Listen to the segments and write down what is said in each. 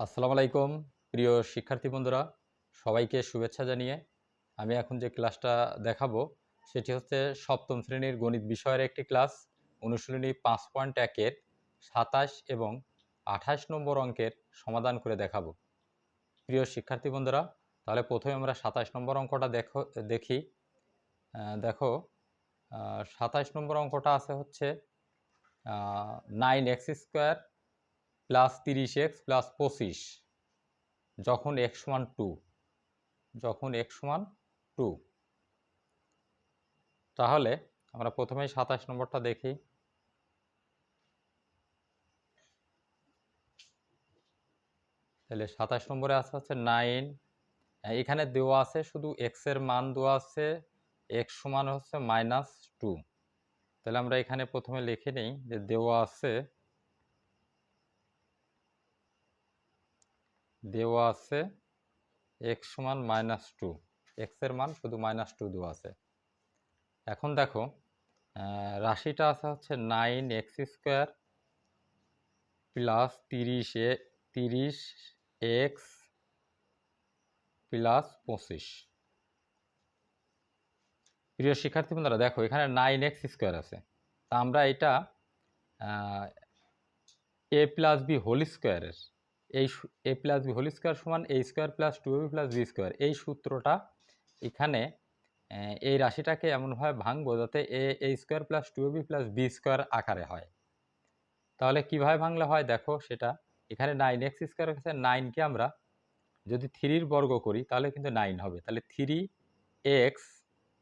আসসালামু আলাইকুম, প্রিয় শিক্ষার্থী বন্ধুরা, সবাইকে শুভেচ্ছা জানিয়ে আমি এখন যে ক্লাসটা দেখাবো, সেটি হচ্ছে সপ্তম শ্রেণির গণিত বিষয়ের একটি ক্লাস, অনুশীলনী পাঁচ পয়েন্ট একের সাতাশ এবং আঠাশ নম্বর অঙ্কের সমাধান করে দেখাবো। প্রিয় শিক্ষার্থী বন্ধুরা, তাহলে প্রথমে আমরা সাতাশ নম্বর অঙ্কটা দেখো, দেখি। দেখো সাতাশ নম্বর অঙ্কটা আছে হচ্ছে নাইন এক্স স্কোয়ার প্লাস তিরিশ এক্স প্লাস পঁচিশ, যখন এক্স সমান টু যখন এক্স সমান টু তাহলে আমরা প্রথমেই সাতাশ নম্বরটা দেখি। তাহলে সাতাশ নম্বরে আছে হচ্ছে নাইন এখানে দেওয়া আছে শুধু এক্সের মান দেওয়া আছে এক্স সমান হচ্ছে মাইনাস টু তাহলে আমরা এখানে প্রথমে লিখে নিই যে দেওয়া আছে দেওয়া আছে এক্স সমান মাইনাস টু এক্সের মান শুধু মাইনাস টু দেওয়া আছে। এখন দেখো রাশিটা আছে হচ্ছে নাইন এক্স স্কোয়ার প্লাস তিরিশ এ, তিরিশ এক্স প্লাস পঁচিশ। প্রিয় শিক্ষার্থী বন্ধুরা, দেখো এখানে নাইন এক্স স্কোয়ার আছে। তা আমরা এটা এ প্লাস বি হোল স্কোয়ারের এই A plus B whole square সমান A square plus two B plus B square এই সূত্রটা এখানে এই রাশিটাকে এমনভাবে ভাঙবো যাতে A A square plus two B plus B square আকারে হয়। তাহলে কীভাবে ভাঙলে হয় দেখো সেটা, এখানে নাইন এক্স স্কোয়ার হচ্ছে নাইনকে আমরা যদি থ্রির বর্গ করি তাহলে কিন্তু নাইন হবে, তাহলে থ্রি এক্স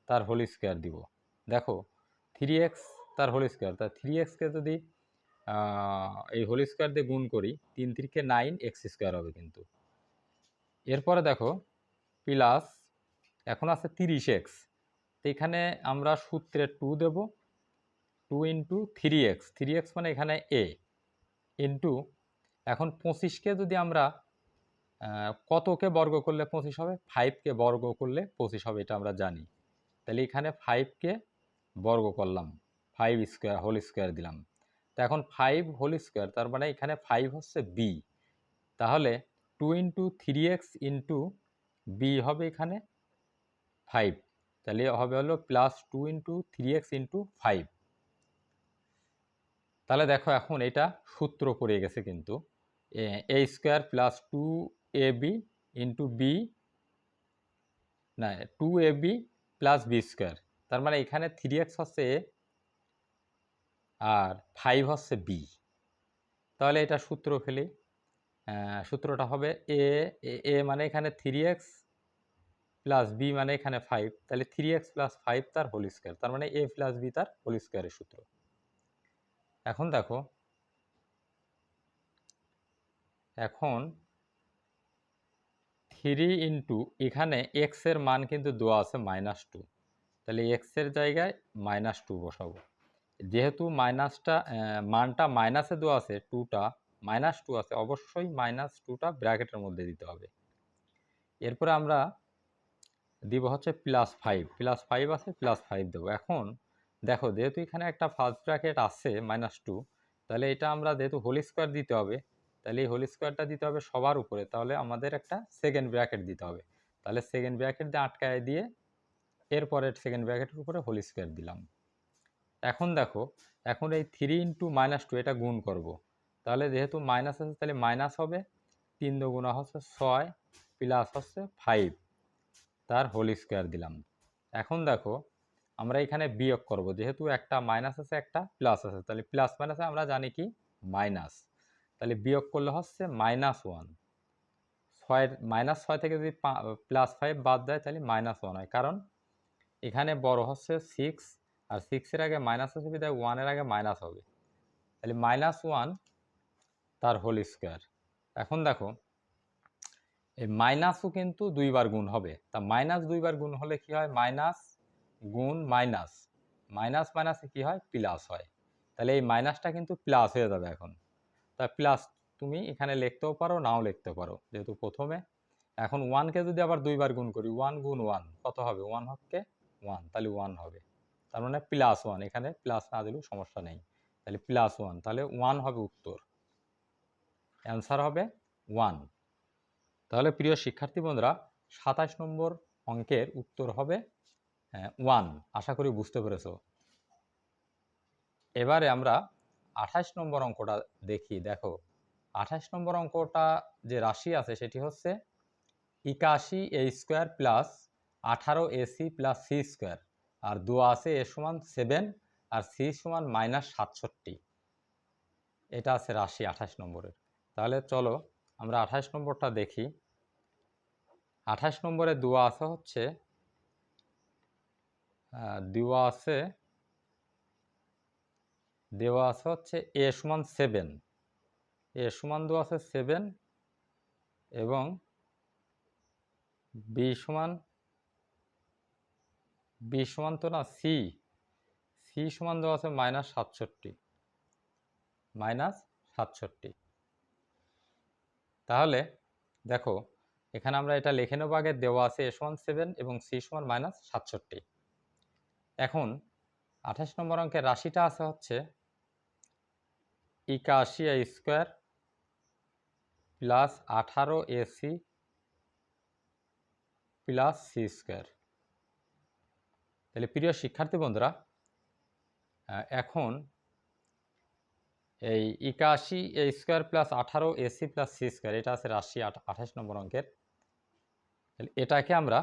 তার হোল স্কোয়ার দিব। দেখো থ্রি এক্স তার হোল স্কোয়ার তা থ্রি এক্সকে যদি এই হোল স্কোয়ার দিয়ে গুণ করি, তিন তিরিকে নাইন এক্স স্কোয়ার হবে কিন্তু। এরপরে দেখো, প্লাস এখন আছে তিরিশ এক্স। এখানে আমরা সূত্রে টু দেব, two into three X. Three X মানে এখানে এ। ইন্টু এখন পঁচিশকে যদি আমরা কতকে বর্গ করলে পঁচিশ হবে? ফাইভকে বর্গ করলে পঁচিশ হবে, এটা আমরা জানি। তাহলে এখানে ফাইভকে বর্গ করলাম, ফাইভ স্কোয়ার, হোল স্কোয়ার দিলাম। তো এখন ফাইভ হোল স্কোয়ার তার মানে এখানে ফাইভ হচ্ছে বি তাহলে two into three X into B হবে এখানে ফাইভ তাহলে হবে হলো plus two into three X into five তাহলে দেখো এখন এটা সূত্র পড়ে গেছে কিন্তু। A square plus two A B into B না two A B plus B square তার মানে এখানে থ্রি এক্স হচ্ছে এ আর ফাইভ হচ্ছে বি তাহলে এটা সূত্র ফেলি। সূত্রটা হবে এ এ মানে এখানে থ্রি এক্স প্লাস বি মানে এখানে ফাইভ তাহলে থ্রি এক্স প্লাস ফাইভ তার হোল স্কোয়ার তার মানে এ প্লাস বি তার হোল স্কোয়ারের সূত্র। এখন দেখো, এখন থ্রি ইন্টু এখানে এক্সের মান কিন্তু দেওয়া আছে মাইনাস টু তাহলে এক্সের জায়গায় মাইনাস টু বসাবো। যেহেতু মাইনাসটা মানটা মাইনাসে দেওয়া আছে টুটা মাইনাস টু আছে, অবশ্যই মাইনাস টুটা ব্র্যাকেটের মধ্যে দিতে হবে। এরপরে আমরা দিব হচ্ছে প্লাস ফাইভ প্লাস ফাইভ আছে প্লাস ফাইভ দেবো। এখন দেখো, যেহেতু এখানে একটা ফার্স্ট ব্র্যাকেট আছে মাইনাস টু তাহলে এটা আমরা যেহেতু হোল স্কোয়ার দিতে হবে, তাহলে এই হোল স্কোয়ারটা দিতে হবে সবার উপরে, তাহলে আমাদের একটা সেকেন্ড ব্র্যাকেট দিতে হবে। তাহলে সেকেন্ড ব্র্যাকেট দিয়ে আটকায় দিয়ে এরপরের সেকেন্ড ব্র্যাকেটের উপরে হোল স্কোয়ার দিলাম। এখন দেখো, এখন এই থ্রি ইন্টু মাইনাস টু এটা গুণ করব। তাহলে যেহেতু মাইনাস আছে, তাহলে মাইনাস হবে তিন দুগুণা হচ্ছে ছয় প্লাস হচ্ছে ফাইভ তার হোল স্কোয়ার দিলাম। এখন দেখো, আমরা এখানে বিয়োগ করব। যেহেতু একটা মাইনাস আছে, একটা প্লাস আছে, তাহলে প্লাস মাইনাসে আমরা জানি কি? মাইনাস তাহলে বিয়োগ করলে হচ্ছে মাইনাস ওয়ান ছয়ের মাইনাস ছয় থেকে যদি প্লাস ফাইভ বাদ দেয়, তাহলে মাইনাস ওয়ান হয়। কারণ এখানে বড় হচ্ছে সিক্স আর সিক্সের আগে মাইনাস আছে বিধায় ওয়ানের আগে মাইনাস হবে। তাহলে মাইনাস ওয়ান তার হোল স্কোয়ার এখন দেখো, এই মাইনাসও কিন্তু দুইবার গুণ হবে। তা মাইনাস দুইবার গুণ হলে কি হয়? মাইনাস গুণ মাইনাস মাইনাস মাইনাসে কি হয়? প্লাস হয়। তাহলে এই মাইনাসটা কিন্তু প্লাস হয়ে যাবে এখন। তা প্লাস তুমি এখানে লিখতেও পারো, নাও লিখতে পারো। যেহেতু প্রথমে, এখন ওয়ানকে যদি আবার দুইবার গুণ করি ওয়ান গুণ ওয়ান কত হবে? ওয়ান হচ্ছে ওয়ান তাহলে ওয়ান হবে। তার মানে প্লাস ওয়ান এখানে প্লাস না দিলেও সমস্যা নেই। তাহলে প্লাস ওয়ান তাহলে ওয়ান হবে উত্তর। অ্যান্সার হবে ওয়ান তাহলে প্রিয় শিক্ষার্থী বন্ধুরা, সাতাশ নম্বর অঙ্কের উত্তর হবে ওয়ান আশা করি বুঝতে পেরেছ। এবারে আমরা আঠাশ নম্বর অঙ্কটা দেখি, দেখো। আঠাশ নম্বর অঙ্কটা যে রাশি আছে, সেটি হচ্ছে একাশি এ স্কোয়ার প্লাস আঠারো A C plus C square আর দু আছে এ সমান সেভেন আর সি সমান মাইনাস সাতষট্টি। এটা আছে রাশি আঠাশ নম্বরের। তাহলে চলো আমরা আঠাশ নম্বরটা দেখি। আঠাশ নম্বরে দুয়া আছে হচ্ছে দেওয়া আছে দেওয়া আছে হচ্ছে এ সমান সেভেন এ সমান দেওয়া আছে সেভেন এবং বি সমান বি সমান তো না সি। সি সমান দেওয়া আছে মাইনাস সাতষট্টি। মাইনাস সাতষট্টি। তাহলে দেখো, এখানে আমরা এটা লিখে নেব আগে, দেওয়া আছে এ সমান সেভেন এবং সি সমান মাইনাস সাতষট্টি। এখন আঠাশ নম্বর অঙ্কের রাশিটা আছে হচ্ছে একাশি স্কোয়ার প্লাস আঠারো A C plus C square. তাহলে প্রিয় শিক্ষার্থী বন্ধুরা এখন এই একাশি এ স্কোয়ার প্লাস আঠারো A C plus C square, এটা আছে রাশি আঠাশ নম্বর অঙ্কের। তাহলে এটাকে আমরা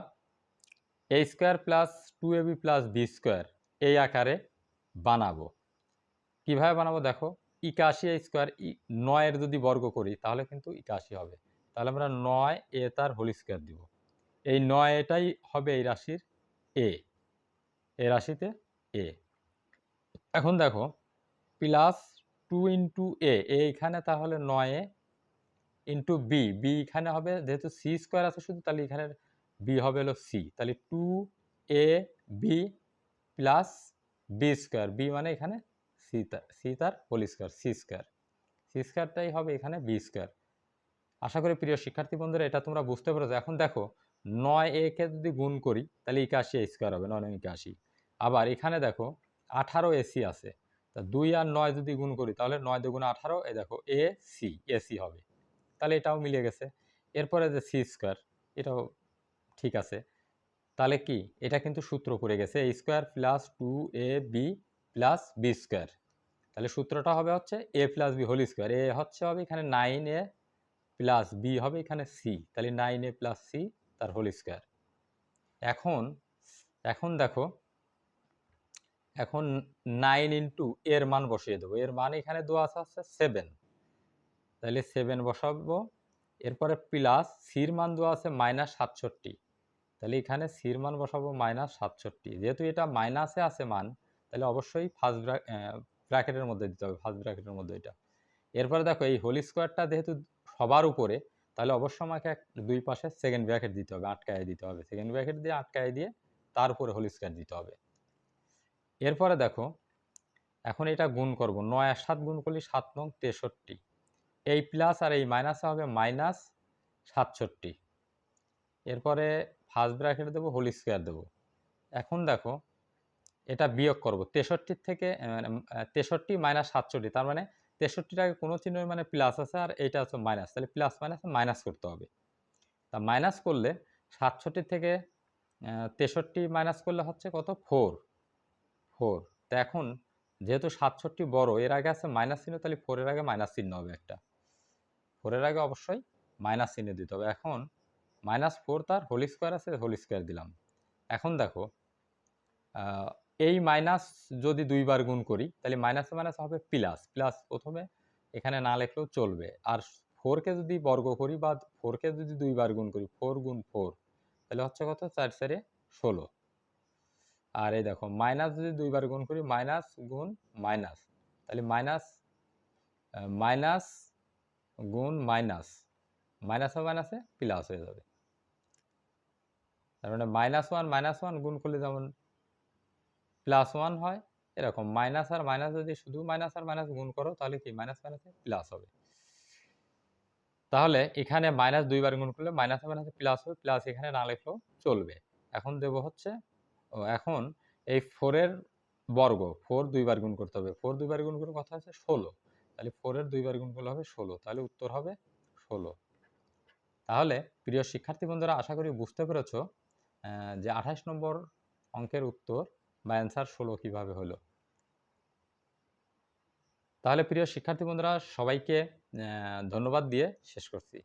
A square plus two A B plus B square এই আকারে বানাবো। কীভাবে বানাবো দেখো, একাশি এ স্কোয়ার নয়ের যদি বর্গ করি, তাহলে কিন্তু একাশি হবে। তাহলে আমরা নয় এ তার হোল স্কোয়ার দিব। এই নয় এটাই হবে এই রাশির এ। এ রাশিতে এ এখন দেখো প্লাস টু ইন্টু এ এইখানে তাহলে নয় এ ইন্টু বি বি এখানে হবে, যেহেতু সি স্কোয়ার আছে শুধু, তাহলে এখানে বি হবে হলো সি তাহলে two A B plus B square B মানে এখানে সি তার সি তার হোল সি স্কোয়ার সি স্কোয়ারটাই হবে এখানে বি স্কোয়ার আশা করি প্রিয় শিক্ষার্থী বন্ধুরা, এটা তোমরা বুঝতে পেরেছ। এখন দেখো, নয় এ কে যদি গুণ করি, তাহলে একাশি স্কোয়ার হবে, নয় একাশি আবার এখানে দেখো আঠারো এসি আছে। তা দুই আর নয় যদি গুণ করি, তাহলে নয় দুগুণ আঠারো এ দেখো এ সি এসি হবে। তাহলে এটাও মিলে গেছে। এরপরে যে সি স্কোয়ার এটাও ঠিক আছে। তাহলে কি? এটা কিন্তু সূত্র করে গেছে A square plus two A B plus B square তাহলে সূত্রটা হবে হচ্ছে A plus B whole square A হচ্ছে হবে এখানে নাইন এ প্লাস বি হবে এখানে সি তাহলে নাইন এ প্লাস সি তার হোল স্কোয়ার এখন এখন দেখো এখন নাইন ইন্টু এর মান বসিয়ে দেবো। এর মান এখানে দেওয়া আছে সেভেন তাহলে সেভেন বসাবো। এরপরে প্লাস সির মান দেওয়া আছে মাইনাস সাতষট্টি। তাহলে এখানে সির মান বসাবো মাইনাস সাতষট্টি। যেহেতু এটা মাইনাসে আছে মান, তাহলে অবশ্যই ফার্স্ট ব্র্যাকেটের মধ্যে দিতে হবে ফার্স্ট ব্র্যাকেটের মধ্যে এটা। এরপরে দেখো এই হোল স্কোয়ারটা যেহেতু সবার উপরে, তাহলে অবশ্যই আমাকে এক দুই পাশে সেকেন্ড ব্র্যাকেট দিতে হবে, আটকায় দিতে হবে। সেকেন্ড ব্র্যাকেট দিয়ে আটকায় দিয়ে তার উপরে হোল স্কোয়ার দিতে হবে। এরপরে দেখো, এখন এটা গুণ করব। নয় আর সাত গুণ করলে সাত নং তেষট্টি। এই প্লাস আর এই মাইনাসে হবে মাইনাস সাতষট্টি। এরপরে ফার্স্ট ব্র্যাকেট দেবো হোল স্কোয়ার দেবো। এখন দেখো, এটা বিয়োগ করব। তেষট্টির থেকে মানে তেষট্টি মাইনাস সাতষট্টি, তার মানে তেষট্টিটাকে কোনো চিহ্ন মানে প্লাস আছে আর এইটা হচ্ছে মাইনাস তাহলে প্লাস মাইনাস মাইনাস করতে হবে। তা মাইনাস করলে সাতষট্টির থেকে তেষট্টি মাইনাস করলে হচ্ছে কত? Four four. তো এখন যেহেতু সাতষট্টি বড়, এর আগে আছে মাইনাস চিহ্ন, তাহলে ফোরের আগে মাইনাস চিহ্ন হবে একটা। ফোরের আগে অবশ্যই মাইনাস চিহ্ন দিতে হবে। এখন মাইনাস ফোর তার হোল স্কোয়ার আছে, হোল স্কোয়ার দিলাম। এখন দেখো এই মাইনাস যদি দুইবার গুণ করি, তাহলে মাইনাসে মাইনাস হবে প্লাস। প্লাস প্রথমে এখানে না লিখলেও চলবে। আর ফোরকে যদি বর্গ করি বা ফোরকে যদি দুইবার গুণ করি, ফোর গুণ ফোর, তাহলে হচ্ছে কত? চার চারে ষোলো। আর এই দেখো মাইনাস যদি দুইবার গুণ করি মাইনাস গুণ মাইনাস তাহলে মাইনাস মাইনাস গুণ মাইনাস মাইনাস মাইনাসে প্লাস হয়ে যাবে। তার মানে মাইনাস ওয়ান মাইনাস ওয়ান গুণ করলে যেমন প্লাস ওয়ান হয়, এরকম। মাইনাস আর মাইনাস যদি শুধু মাইনাস আর মাইনাস গুণ করো, তাহলে কি মাইনাস মাইনাসে প্লাস হবে। তাহলে এখানে মাইনাস দুইবার গুণ করলে মাইনাস মাইনাসে প্লাস হবে প্লাস এখানে না লিখলেও চলবে। এখন দেব হচ্ছে এখন এই ফোরের বর্গ ফোর দুইবার গুণ করতে হবে। ফোর দুইবার গুণ করে কথা আছে ষোলো। তাহলে ফোরের দুইবার গুণ করলে হবে ষোলো। তাহলে উত্তর হবে ষোলো। তাহলে প্রিয় শিক্ষার্থী বন্ধুরা, আশা করি বুঝতে পেরেছ যে আঠাশ নম্বর অঙ্কের উত্তর বা অ্যান্সার ষোলো কীভাবে হলো। তাহলে প্রিয় শিক্ষার্থী বন্ধুরা, সবাইকে ধন্যবাদ দিয়ে শেষ করছি।